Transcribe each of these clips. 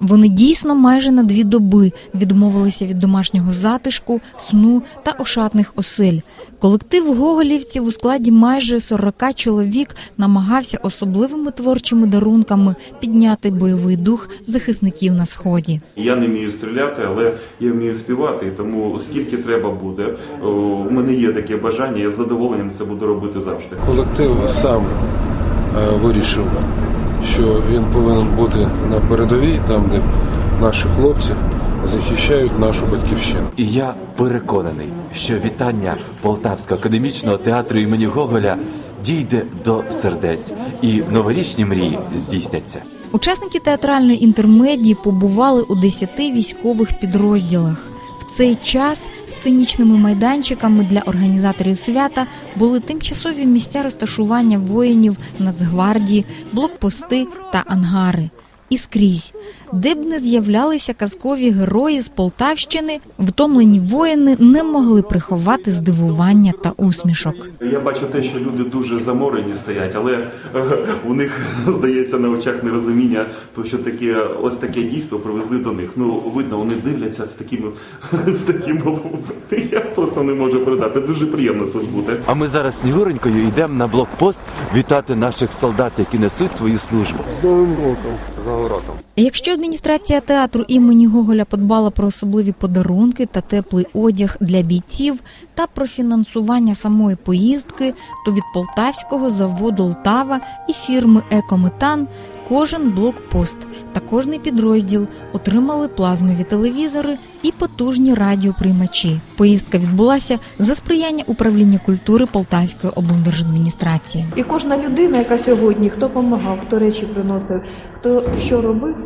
Вони дійсно майже на дві доби відмовилися від домашнього затишку, сну та ошатних осель. Колектив гоголівців у складі майже 40 чоловік намагався особливими творчими дарунками підняти бойовий дух захисників на сході. Я не вмію стріляти, але я вмію співати, і тому скільки треба буде. У мене є таке бажання, я з задоволенням це буду робити завжди. Колектив сам е, вирішив, що він повинен бути на передовій, там, де наші хлопці захищають нашу батьківщину. І я переконаний, що вітання Полтавського академічного театру імені Гоголя дійде до сердець, і новорічні мрії здійсняться. Учасники театральної інтермедії побували у 10 військових підрозділах. В цей час сценічними майданчиками для організаторів свята були тимчасові місця розташування воїнів Нацгвардії, блокпости та ангари. І скрізь, де б не з'являлися казкові герої з Полтавщини, втомлені воїни не могли приховати здивування та усмішок. Я бачу те, що люди дуже заморені стоять, але е, у них здається на очах нерозуміння, то що таке ось таке дійство привезли до них. Ну видно, вони дивляться з такими з таким. Я просто не можу передати. Дуже приємно тут бути. А ми зараз снігуренькою йдемо на блокпост вітати наших солдат, які несуть свою службу. З Новим роком, уроком. Якщо адміністрація театру імені Гоголя подбала про особливі подарунки та теплий одяг для бійців та про фінансування самої поїздки, то від полтавського заводу Лтава і фірми Екометан кожен блокпост та кожний підрозділ отримали плазмові телевізори і потужні радіоприймачі. Поїздка відбулася за сприяння управління культури Полтавської облдержадміністрації. І кожна людина, яка сьогодні, хто допомагав, хто речі приносив, хто що робив,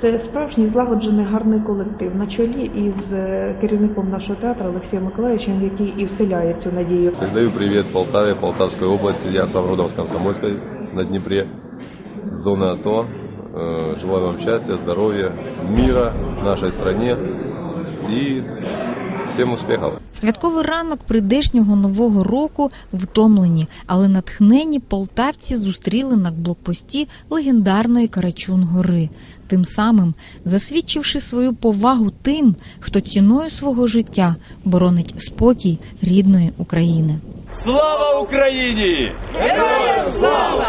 це справжній злагоджений гарний колектив на чолі із е, керівником нашого театру Олексієм Миколаївичем, який і вселяє цю надію. Передаю привет Полтаве, Полтавской области. Я сам родом с Комсомольской на Днепре. Зона АТО. Э, Желаю вам счастья, здоровья, мира в нашей стране и всем успехов. Святковий ранок прийдешнього нового року втомлені, але натхнені полтавці зустріли на блокпості легендарної Карачун гори, тим самим засвідчивши свою повагу тим, хто ціною свого життя боронить спокій рідної України. Слава Україні! Героям слава!